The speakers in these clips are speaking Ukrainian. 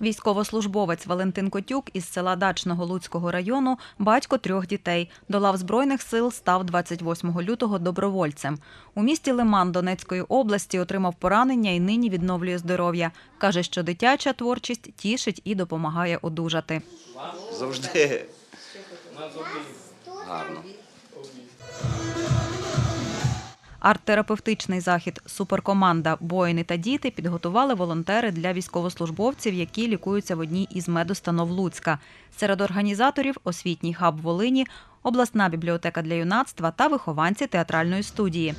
Військовослужбовець Валентин Котюк із села Дачного Луцького району, батько трьох дітей. До лав Збройних сил став 28 лютого добровольцем. У місті Лиман Донецької області отримав поранення і нині відновлює здоров'я. Каже, що дитяча творчість тішить і допомагає одужати. Завжди гарно. Арт-терапевтичний захід Суперкоманда Воїни та діти підготували волонтери для військовослужбовців, які лікуються в одній із медустанов Луцька. Серед організаторів освітній хаб Волині, обласна бібліотека для юнацтва та вихованці театральної студії.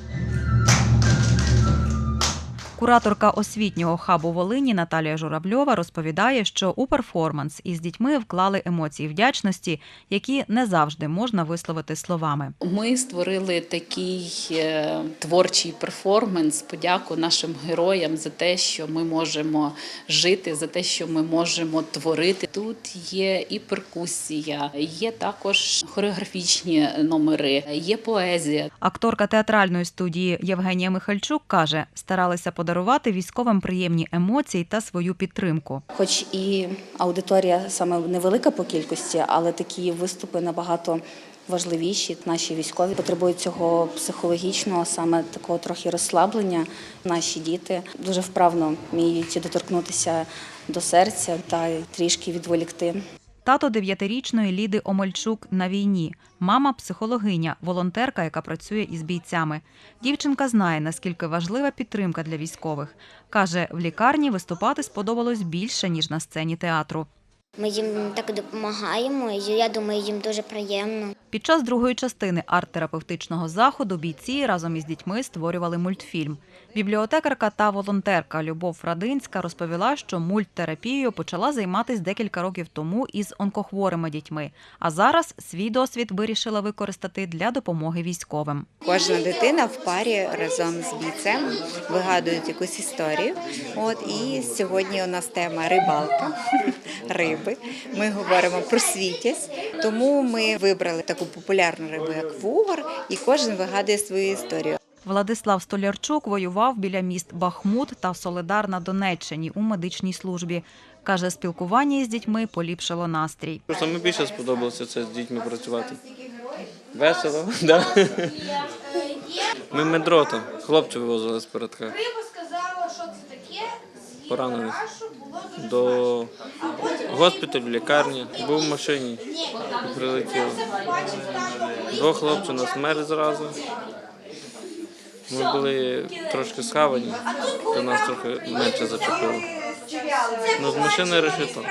Кураторка освітнього хабу Волині Наталія Журавльова розповідає, що у перформанс із дітьми вклали емоції вдячності, які не завжди можна висловити словами. Ми створили такий е, творчий перформанс, подяку нашим героям за те, що ми можемо жити, за те, що ми можемо творити. Тут є і перкусія, є також хореографічні номери, є поезія. Акторка театральної студії Євгенія Михальчук каже, старалися подарувати військовим приємні емоції та свою підтримку. Хоч і аудиторія саме невелика по кількості, але такі виступи набагато важливіші. Наші військові потребують цього психологічного, саме такого трохи розслаблення. Наші діти дуже вправно вміють доторкнутися до серця та трішки відволікти. Тато дев'ятирічної Ліди Омельчук на війні, мама психологиня, волонтерка, яка працює із бійцями. Дівчинка знає, наскільки важлива підтримка для військових. Каже, в лікарні виступати сподобалось більше ніж на сцені театру. Ми їм так допомагаємо, і я думаю, їм дуже приємно. Під час другої частини арт-терапевтичного заходу бійці разом із дітьми створювали мультфільм. Бібліотекарка та волонтерка Любов Радинська розповіла, що мульттерапією почала займатися декілька років тому із онкохворими дітьми. А зараз свій досвід вирішила використати для допомоги військовим. Кожна дитина в парі разом з бійцем вигадують якусь історію. От і сьогодні у нас тема рибалка, риби. Ми говоримо про світязь, тому ми вибрали таку популярну рибу, як вугор, і кожен вигадує свою історію. Владислав Столярчук воював біля міст Бахмут та Соледар на Донеччині у медичній службі. Каже, спілкування із дітьми поліпшило настрій. Просто мені більше сподобалося це з дітьми працювати. Весело, да? Ми медротом. Хлопців вивозили з передка. Риба сказала, що це таке, з'їла Поранених. кашу, До госпіталю, лікарні. Був в машині. Там. Двох хлопців на смерть зразу. Ми були трошки схавані, то нас трохи менше зачепило. Ну, з машини решето.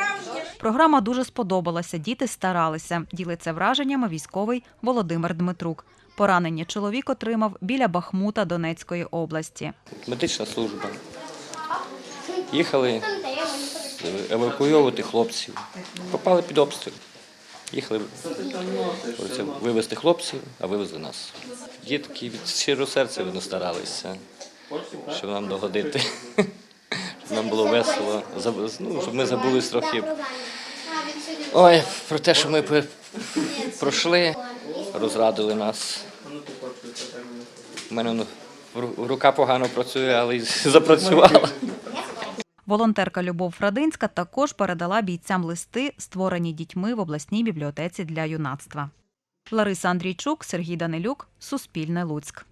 Програма дуже сподобалася. Діти старалися. Ділиться враженнями військовий Володимир Дмитрук. Поранення чоловік отримав біля Бахмута Донецької області. медична служба. Їхали евакуйовувати хлопців. Попали під обстріл. Їхали вивезти хлопців, а вивезли нас. Дітки від щирого серця вони старалися, щоб нам догодити, щоб нам було весело, ну, щоб ми забулись трохи ой, про те, що ми пройшли, розрадили нас. У мене рука погано працює, але запрацювала. Волонтерка Любов Фрадинська також передала бійцям листи, створені дітьми в обласній бібліотеці для юнацтва. Лариса Андрійчук, Сергій Данилюк, Суспільне Луцьк.